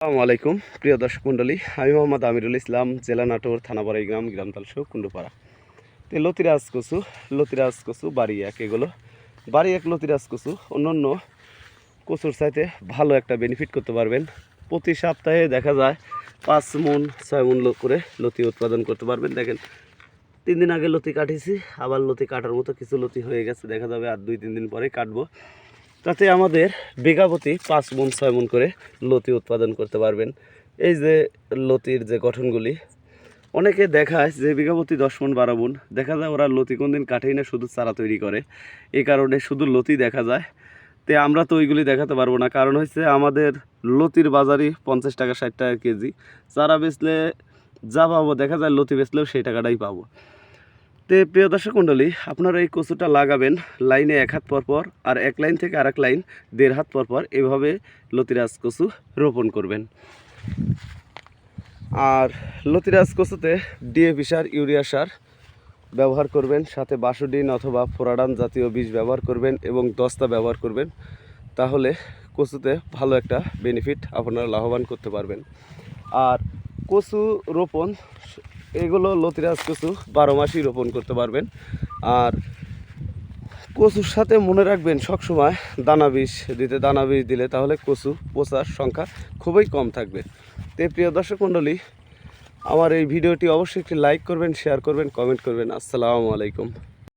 আসসালামু আলাইকুম, প্রিয় দর্শক মণ্ডলী। আমি মোহাম্মদ আমিরুল ইসলাম, জেলা নাটোর থানাবাড়ি গ্রাম গ্রাম তালসো কুণ্ডুপাড়া। তো লতিরাজ কচু লতিরাজ কচু বাড়ি এক এগুলো। বাড়ি এক লতিরাজ কচু, অন্যান্য কচুর চাইতে ভালো একটা বেনিফিট করতে পারবেন। প্রতি সপ্তাহে দেখা যায় পাঁচ মন ছয় মন করে লতি উৎপাদন করতে পারবেন। দেখেন, তিন দিন আগে লতি কাটিছি, আবার লতি কাটার মতো কিছু লতি হয়ে গেছে। দেখা যাবে আর দুই, তিন দিন পরে কাটবো। তাতে আমাদের বিঘাপতি পাঁচ মন, ছয় মন করে লতি উৎপাদন করতে পারবেন। এই যে লতির যে গঠনগুলি, অনেকে দেখায় যে বিঘাপতি দশ মন, বারো মন। দেখা যায় ওরা লতি কোন দিন কাটেই না, শুধু চারা তৈরি করে। এই কারণে শুধু লতি দেখা যায়। তে আমরা তো ওইগুলি দেখাতে পারব না। কারণ হচ্ছে আমাদের লতির বাজারই পঞ্চাশ টাকা, ষাট টাকা কেজি। চারা বেচলে যা পাবো, দেখা যায় লতি বেচলেও সেই টাকাটাই পাবো। তে প্রিয় দর্শক মণ্ডলী, আপনারা এই কচুটা লাগাবেন লাইনে এক হাত পর পর আর এক লাইন থেকে আরেক লাইন দেড় হাত পর পর এভাবে লতিরাজ কচু রোপণ করবেন। আর লতিরাজ কচুতে ডিএপি সার ইউরিয়া সার ব্যবহার করবেন, সাথে বাসুডিন অথবা ফোরাডান জাতীয় বীজ ব্যবহার করবেন এবং দস্তা ব্যবহার করবেন। তাহলে কচুতে ভালো একটা বেনিফিট আপনারা লাভবান করতে পারবেন। আর কচু রোপণ এগুলো লতিরাজ কচু বারো মাসই রোপণ করতে পারবেন। আর কচুর সাথে মনে রাখবেন সবসময় দানা বিষ দিতে, দানা বিষ দিলে তাহলে কচু পোচার সংখ্যা খুবই কম থাকবে। তে প্রিয় দর্শক মণ্ডলী, আমার এই ভিডিওটি অবশ্যই একটি লাইক করবেন শেয়ার করবেন কমেন্ট করবেন। আসসালামু আলাইকুম।